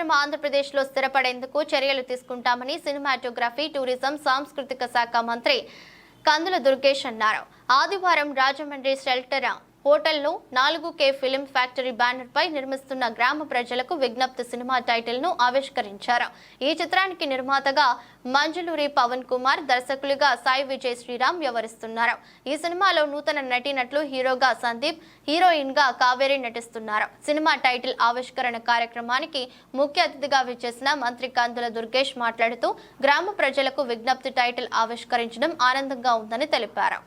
పరిశ్రమ ఆంధ్రప్రదేశ్లో స్థిరపడేందుకు చర్యలు తీసుకుంటామని సినిమాటోగ్రఫీ టూరిజం సాంస్కృతిక శాఖ మంత్రి కందుల దుర్గేష్ అన్నారు. ఆదివారం రాజమండ్రి షెల్టర్ హోటల్ను నాలుగు కే ఫిలిం ఫ్యాక్టరీ బ్యానర్ పై నిర్మిస్తున్న గ్రామ ప్రజలకు విజ్ఞప్తి సినిమా టైటిల్ను ఆవిష్కరించారు. ఈ చిత్రానికి నిర్మాతగా మంజులూరి పవన్ కుమార్ దర్శకులుగా సాయి విజయ్ శ్రీరామ్ వ్యవహరిస్తున్నారు. ఈ సినిమాలో నూతన నటీనట్లు హీరోగా సందీప్ హీరోయిన్గా కావేరి నటిస్తున్నారు. సినిమా టైటిల్ ఆవిష్కరణ కార్యక్రమానికి ముఖ్య అతిథిగా విచ్చేసిన మంత్రి కందుల దుర్గేష్ మాట్లాడుతూ గ్రామ ప్రజలకు విజ్ఞప్తి టైటిల్ ఆవిష్కరించడం ఆనందంగా ఉందని తెలిపారు.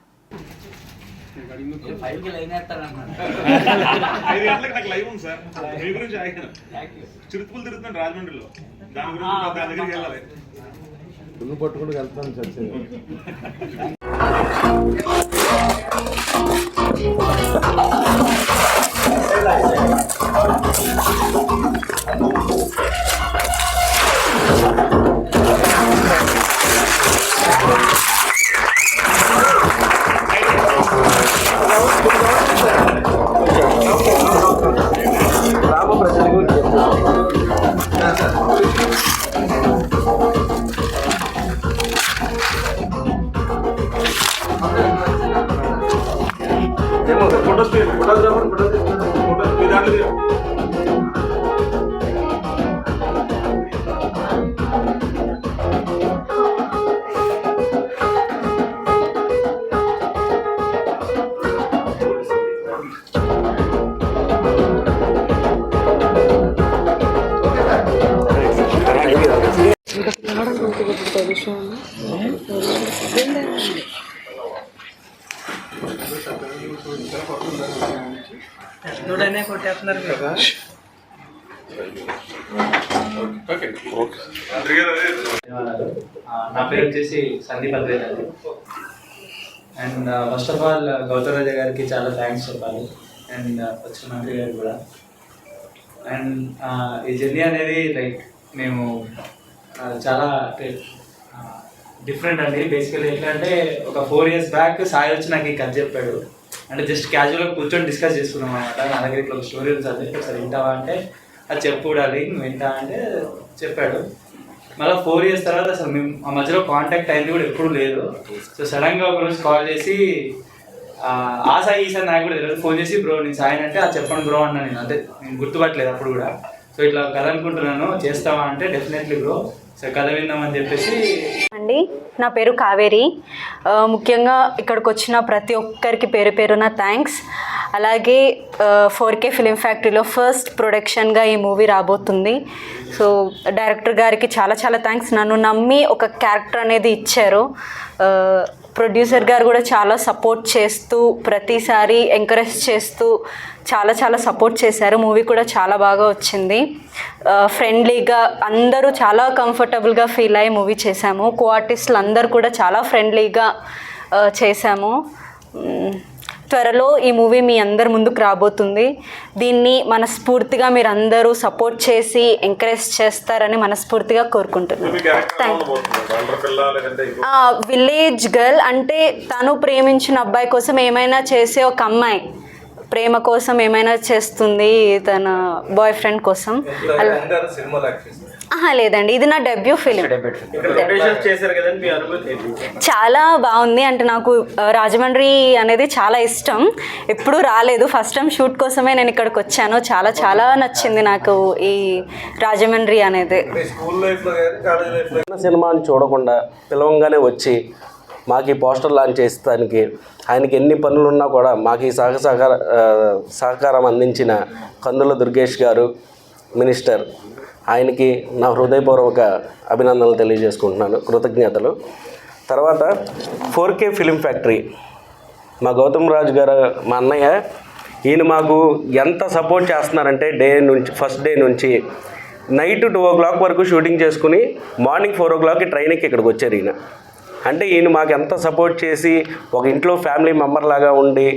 ఐదు గంటలకు నాకు లైవ్ ఉంది సార్. మీ గురించి ఆగాను. చిరుతుపులు తిరుగుతున్నాను రాజమండ్రిలో. దాని గురించి దాని దగ్గరికి వెళ్ళాలి. పుల్లు పట్టుకుంటూ వెళ్తాను చర్చ ఫోటోగ్రాఫర్ ఫోటోస్ మీ దాంట్లో పక్కనే కొట్టేస్తున్నారు కదా. నా పేరు వచ్చేసి సందీప్ అద్వైత్ అండి. And first of all Gautham Raja గారికి చాలా థ్యాంక్స్ చెప్పాలి. అండ్ వచ్చిన మంత్రి గారు కూడా. అండ్ ఈ జర్నీ అనేది లైక్ మేము చాలా డిఫరెంట్ అండి. బేసికలీ ఎట్లా అంటే ఒక ఫోర్ ఇయర్స్ బ్యాక్ సాయి వచ్చి నాకు ఈ కథ చెప్పాడు. అంటే జస్ట్ క్యాజువల్గా కూర్చొని డిస్కస్ చేసుకున్నాం అనమాట నా దగ్గర ఇట్లా ఒక స్టోరీ ఉంది చదివి. ఒకసారి వింటావా అంటే అది చెప్పు నువ్వు వింటా అంటే చెప్పాడు. మళ్ళీ ఫోర్ ఇయర్స్ తర్వాత అసలు మేము ఆ మధ్యలో కాంటాక్ట్ అయింది కూడా ఎప్పుడూ లేదు. సో సడన్గా ఒక రోజు కాల్ చేసి ఆ, ఆ సాయి ఈ నాకు కూడా తెలియదు. ఫోన్ చేసి బ్రో నేను సాయి అంటే అది చెప్పండి బ్రో అన్నా నేను. అంటే నేను గుర్తుపట్టలేదు అప్పుడు కూడా. సో ఇట్లా కదనుకుంటున్నాను చేస్తావా అంటే డెఫినెట్లీ బ్రో సో కథ విందామని చెప్పేసి. అండి నా పేరు కావేరి. ముఖ్యంగా ఇక్కడికి వచ్చిన ప్రతి ఒక్కరికి పేరు పేరున థ్యాంక్స్ అలాగే ఫోర్ కే ఫిలిం ఫ్యాక్టరీలో ఫస్ట్ ప్రొడక్షన్గా ఈ మూవీ రాబోతుంది. సో డైరెక్టర్ గారికి చాలా చాలా థ్యాంక్స్ నన్ను నమ్మి ఒక క్యారెక్టర్ అనేది ఇచ్చారు. ప్రొడ్యూసర్ గారు కూడా చాలా సపోర్ట్ చేస్తూ ప్రతిసారి ఎంకరేజ్ చేస్తూ చాలా చాలా సపోర్ట్ చేశారు. మూవీ కూడా చాలా బాగా వచ్చింది. ఫ్రెండ్లీగా అందరూ చాలా కంఫర్టబుల్గా ఫీల్ అయ్యి మూవీ చేశాము. కో ఆర్టిస్టులు అందరూ కూడా చాలా ఫ్రెండ్లీగా చేశాము. త్వరలో ఈ మూవీ మీ అందరి ముందుకు రాబోతుంది. దీన్ని మనస్ఫూర్తిగా మీరు అందరూ సపోర్ట్ చేసి ఎంకరేజ్ చేస్తారని మనస్ఫూర్తిగా కోరుకుంటున్నాను. విలేజ్ గర్ల్ అంటే తను ప్రేమించిన అబ్బాయి కోసం ఏమైనా చేసే ఒక అమ్మాయి. ప్రేమ కోసం ఏమైనా చేస్తుంది తన బాయ్ ఫ్రెండ్ కోసం లేదండి ఇది నా డెబ్యూ ఫిలిం చేశారు కదండి మీ అనుభూతి చాలా బాగుంది. అంటే నాకు రాజమండ్రి అనేది చాలా ఇష్టం. ఎప్పుడూ రాలేదు. ఫస్ట్ టైం షూట్ కోసమే నేను ఇక్కడికి వచ్చాను. చాలా చాలా నచ్చింది నాకు ఈ రాజమండ్రి అనేది. సినిమాని చూడకుండా పిలవంగానే వచ్చి మాకు ఈ పోస్టర్ లాంచ్ చేస్తానికి ఆయనకి ఎన్ని పనులు ఉన్నా కూడా మాకు ఈ సహ సహకార సహకారం అందించిన కందుల దుర్గేష్ గారు మినిస్టర్ ఆయనకి నా హృదయపూర్వక అభినందనలు తెలియజేసుకుంటున్నాను కృతజ్ఞతలు. తర్వాత ఫోర్ కే ఫిలిం ఫ్యాక్టరీ. మా గౌతమ్ రాజు గారు మా అన్నయ్య ఈయన మాకు ఎంత సపోర్ట్ చేస్తున్నారంటే డే నుంచి ఫస్ట్ డే నుంచి నైట్ టూ ఓ క్లాక్ వరకు షూటింగ్ చేసుకుని మార్నింగ్ ఫోర్ ఓ క్లాక్కి ట్రైన్కి ఇక్కడికి వచ్చారు ఈయన. అంటే ఈయన మాకు ఎంత సపోర్ట్ చేసి ఒక ఇంట్లో ఫ్యామిలీ మెంబర్ లాగా ఉండి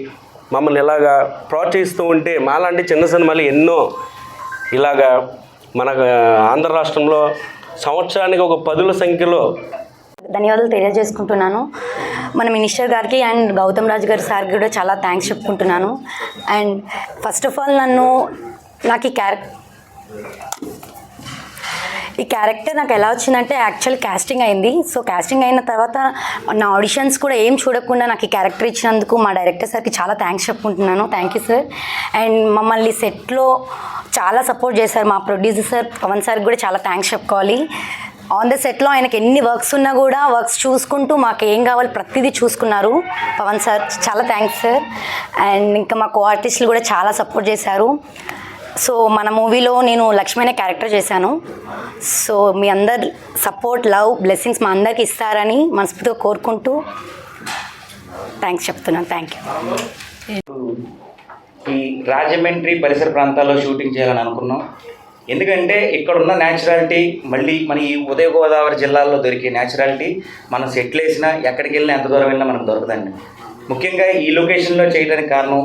మమ్మల్ని ఇలాగా ప్రోత్సహిస్తూ ఉంటే మాలాంటి చిన్న సినిమాలు ఎన్నో ఇలాగా మన ఆంధ్ర రాష్ట్రంలో సంవత్సరానికి ఒక పదుల సంఖ్యలో ధన్యవాదాలు తెలియజేసుకుంటున్నాను. మన మినిస్టర్ గారికి అండ్ గౌతమ్ రాజు గారి సార్కి కూడా చాలా థ్యాంక్స్ చెప్పుకుంటున్నాను. అండ్ ఫస్ట్ ఆఫ్ ఆల్ నన్ను నాకు ఈ క్యారెక్టర్ ఈ క్యారెక్టర్ నాకు ఎలా వచ్చిందంటే యాక్చువల్ కాస్టింగ్ అయింది. సో కాస్టింగ్ అయిన తర్వాత నా ఆడిషన్స్ కూడా ఏం చూడకుండా నాకు ఈ క్యారెక్టర్ ఇచ్చినందుకు మా డైరెక్టర్ సార్కి చాలా థ్యాంక్స్ చెప్పుకుంటున్నాను. థ్యాంక్ యూ సార్ అండ్ మమ్మల్ని సెట్లో చాలా సపోర్ట్ చేశారు మా ప్రొడ్యూసర్ సార్ పవన్ సార్కి కూడా చాలా థ్యాంక్స్ చెప్పుకోవాలి. ఆన్ ద సెట్లో ఆయనకి ఎన్ని వర్క్స్ ఉన్నా కూడా వర్క్స్ చూసుకుంటూ మాకు ఏం కావాలి ప్రతిదీ చూసుకున్నారు. పవన్ సార్ చాలా థ్యాంక్స్ సార్ అండ్ ఇంకా మా కో ఆర్టిస్టులు కూడా చాలా సపోర్ట్ చేశారు. సో మన మూవీలో నేను లక్ష్మి అనే క్యారెక్టర్ చేశాను. సో మీ అందరు సపోర్ట్ లవ్ బ్లెస్సింగ్స్ మా అందరికి ఇస్తారని మనస్ఫూర్తిగా కోరుకుంటూ థ్యాంక్స్ చెప్తున్నాను. Thank you. ఈ రాజమండ్రి పరిసర ప్రాంతాల్లో షూటింగ్ చేయాలని అనుకున్నాం. ఎందుకంటే ఇక్కడ ఉన్న న్యాచురాలిటీ మళ్ళీ మన ఈ ఉదయ గోదావరి జిల్లాల్లో దొరికే న్యాచురాలిటీ మనం సెటిల్ వేసినా ఎక్కడికి వెళ్ళినా ఎంత దూరం వెళ్ళినా మనకు దొరకదండి. ముఖ్యంగా ఈ లొకేషన్లో చేయడానికి కారణం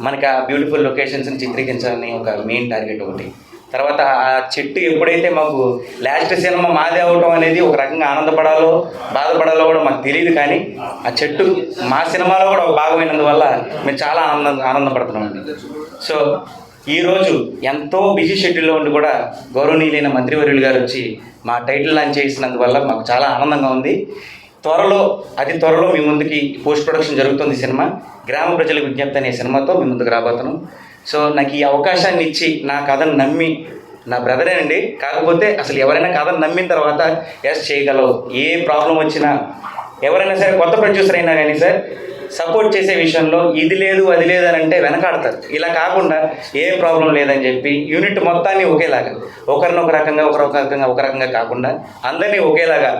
మనకి ఆ బ్యూటిఫుల్ లొకేషన్స్ని చిత్రీకరించాలని ఒక మెయిన్ టార్గెట్ ఒకటి. తర్వాత ఆ చెట్టు ఎప్పుడైతే మాకు లాస్ట్ సినిమా మాదే అవటం అనేది ఒక రకంగా ఆనందపడాలో బాధపడాలో కూడా మాకు తెలియదు కానీ ఆ చెట్టు మా సినిమాలో కూడా ఒక భాగమైనందువల్ల మేము చాలా ఆనందం ఆనందపడుతున్నామండి సో ఈరోజు ఎంతో బిజీ షెడ్యూల్లో ఉండి కూడా గౌరవనీయులైన మంత్రివర్యులు గారు వచ్చి మా టైటిల్ లాంచ్ చేసినందువల్ల మాకు చాలా ఆనందంగా ఉంది. త్వరలో అతి త్వరలో మీ ముందుకి పోస్ట్ ప్రొడక్షన్ జరుగుతుంది సినిమా. గ్రామ ప్రజలకు విజ్ఞప్తి అనే సినిమాతో మీ ముందుకు రాబోతాను సో నాకు ఈ అవకాశాన్ని ఇచ్చి నా కథను నమ్మి నా బ్రదరేనండి కాకపోతే అసలు ఎవరైనా కథను నమ్మిన తర్వాత ఎస్ చేయగలవు. ఏ ప్రాబ్లం వచ్చినా ఎవరైనా సరే కొత్త ప్రొడ్యూసర్ అయినా కానీ సార్ సపోర్ట్ చేసే విషయంలో ఇది లేదు అది లేదు అని అంటే వెనకాడతారు. ఇలా కాకుండా ఏ ప్రాబ్లం లేదని చెప్పి యూనిట్ మొత్తాన్ని ఒకేలాగా ఒకరిని ఒక రకంగా ఒకరొక ఒక రకంగా ఒక రకంగా కాకుండా అందరినీ ఒకేలాగా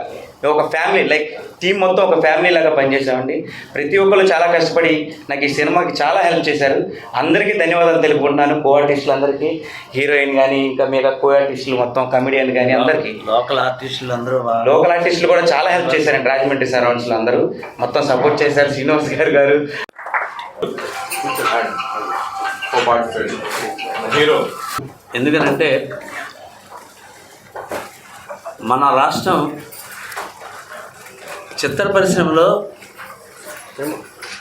ఒక ఫ్యామిలీ లైక్ టీం మొత్తం ఒక ఫ్యామిలీ లాగా పనిచేసామండి ప్రతి ఒక్కరు చాలా కష్టపడి నాకు ఈ సినిమాకి చాలా హెల్ప్ చేశారు. అందరికీ ధన్యవాదాలు తెలుపుకుంటున్నాను. కో ఆర్టిస్టులు అందరికీ హీరోయిన్ కానీ ఇంకా మిగతా కో ఆర్టిస్టులు మొత్తం కమెడియన్ కానీ అందరికీ. లోకల్ ఆర్టిస్టులు అందరూ లోకల్ ఆర్టిస్టులు కూడా చాలా హెల్ప్ చేశారండి. రాజమండ్రి సరౌండ్స్లో అందరూ. మొత్తం సపోర్ట్ చేశారు శ్రీనివాస్ గారు గారు. హీరో ఎందుకనంటే మన రాష్ట్రం చిత్ర పరిశ్రమలో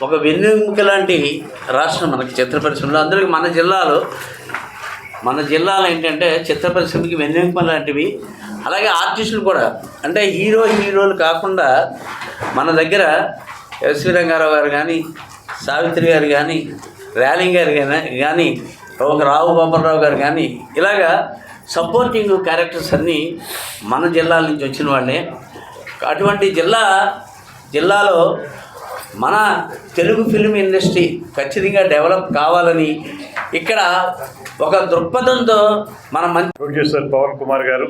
ఒక వెన్నెముక లాంటి రాష్ట్రం మనకి చిత్ర పరిశ్రమలో. అందరికి మన జిల్లాలో మన జిల్లాలో ఏంటంటే చిత్ర పరిశ్రమకి వెన్నెముక లాంటివి అలాగే ఆర్టిస్టులు కూడా. అంటే హీరో హీరోలు కాకుండా మన దగ్గర ఎస్వి రంగారావు గారు కానీ సావిత్రి గారు కానీ ర్యాలింగ్ గారు కానీ కానీ ఒక రావు గోపాలరావు గారు కానీ ఇలాగా సపోర్టింగ్ క్యారెక్టర్స్ అన్నీ మన జిల్లాల నుంచి వచ్చిన వాళ్ళే. అటువంటి జిల్లా జిల్లాలో మన తెలుగు ఫిల్మ్ ఇండస్ట్రీ ఖచ్చితంగా డెవలప్ కావాలని ఇక్కడ ఒక దృక్పథంతో మన మంచి ప్రొడ్యూసర్ పవన్ కుమార్ గారు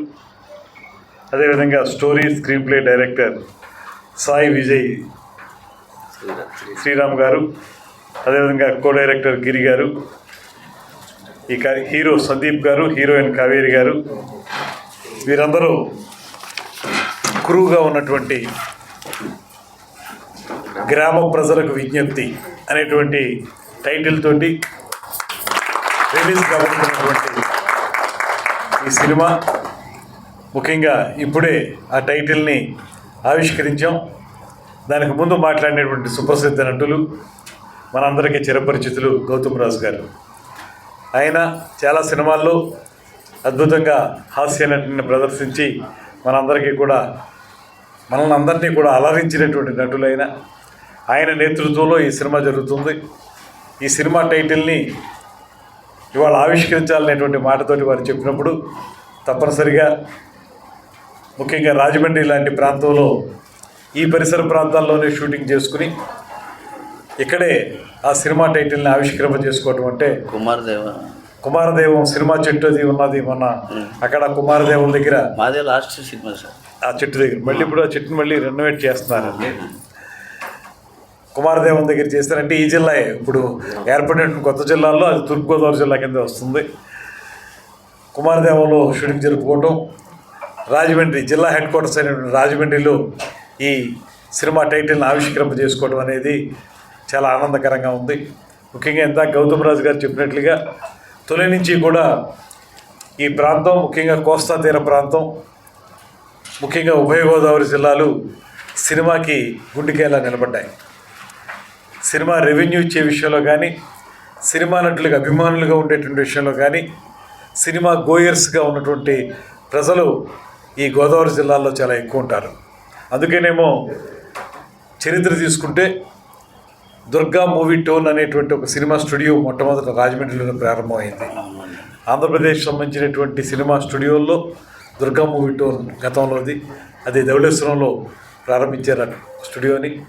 అదేవిధంగా story screenplay director Sai Vijay Sriram గారు అదేవిధంగా కో డైరెక్టర్ గిరి గారు ఈ హీరో సందీప్ గారు హీరోయిన్ కావేరి గారు వీరందరూ క్రూగా ఉన్నటువంటి గ్రామ ప్రజలకు విజ్ఞప్తి అనేటువంటి టైటిల్ తోటి రిలీజ్ కాబోతున్నటువంటి ఈ సినిమా. ముఖ్యంగా ఇప్పుడే ఆ టైటిల్ని ఆవిష్కరించాం. దానికి ముందు మాట్లాడినటువంటి సుప్రసిద్ధ నటులు మనందరికీ చిరపరిచితులు గౌతమ్ రాజు గారు. ఆయన చాలా సినిమాల్లో అద్భుతంగా హాస్య నటిని ప్రదర్శించి మనందరికీ కూడా మనల్ని అందరినీ కూడా అలరించినటువంటి నటులైన ఆయన నేతృత్వంలో ఈ సినిమా జరుగుతుంది. ఈ సినిమా టైటిల్ని ఇవాళ ఆవిష్కరించాలనేటువంటి మాటతోటి వారు చెప్పినప్పుడు తప్పనిసరిగా ముఖ్యంగా రాజమండ్రి లాంటి ప్రాంతంలో ఈ పరిసర ప్రాంతాల్లోనే షూటింగ్ చేసుకుని ఇక్కడే ఆ సినిమా టైటిల్ని ఆవిష్కరణ చేసుకోవటం అంటే కుమారదేవ. కుమారదేవం సినిమా చెట్టు అది ఉన్నది మొన్న. అక్కడ కుమారదేవం దగ్గర మాదే లాస్ట్ సినిమా సార్. ఆ చెట్టు దగ్గర. మళ్ళీ ఇప్పుడు ఆ చెట్టుని మళ్ళీ రెనోవేట్ చేస్తున్నారండి కుమారదేవం దగ్గర చేస్తారంటే ఈ జిల్లా ఇప్పుడు ఏర్పడిన కొత్త జిల్లాల్లో అది తూర్పుగోదావరి జిల్లా కింద వస్తుంది. కుమారదేవంలో షూటింగ్ జరుపుకోవటం. రాజమండ్రి జిల్లా హెడ్ క్వార్టర్స్ అయినటువంటి రాజమండ్రిలో ఈ సినిమా టైటిల్ని ఆవిష్కరింప చేసుకోవడం అనేది చాలా ఆనందకరంగా ఉంది. ముఖ్యంగా ఎంత గౌతమ్ రాజు గారు చెప్పినట్లుగా తొలి నుంచి కూడా ఈ ప్రాంతం ముఖ్యంగా కోస్తా తీర ప్రాంతం ముఖ్యంగా ఉభయ గోదావరి జిల్లాలు సినిమాకి గుండెకేలా నిలబడ్డాయి. సినిమా రెవెన్యూ ఇచ్చే విషయంలో కానీ సినిమా నటులకు అభిమానులుగా ఉండేటువంటి విషయంలో కానీ సినిమా గోయర్స్గా ఉన్నటువంటి ప్రజలు ఈ గోదావరి జిల్లాలో చాలా ఎక్కువ ఉంటారు. అందుకేనేమో చరిత్ర తీసుకుంటే దుర్గా మూవీ టోన్ అనేటువంటి ఒక సినిమా స్టూడియో మొట్టమొదట రాజమండ్రిలో ప్రారంభమైంది. ఆంధ్రప్రదేశ్ సంబంధించినటువంటి సినిమా స్టూడియోల్లో దుర్గా మూవీ టోన్ గతంలోది. అది ధవళేశ్వరంలో ప్రారంభించారు స్టూడియోని.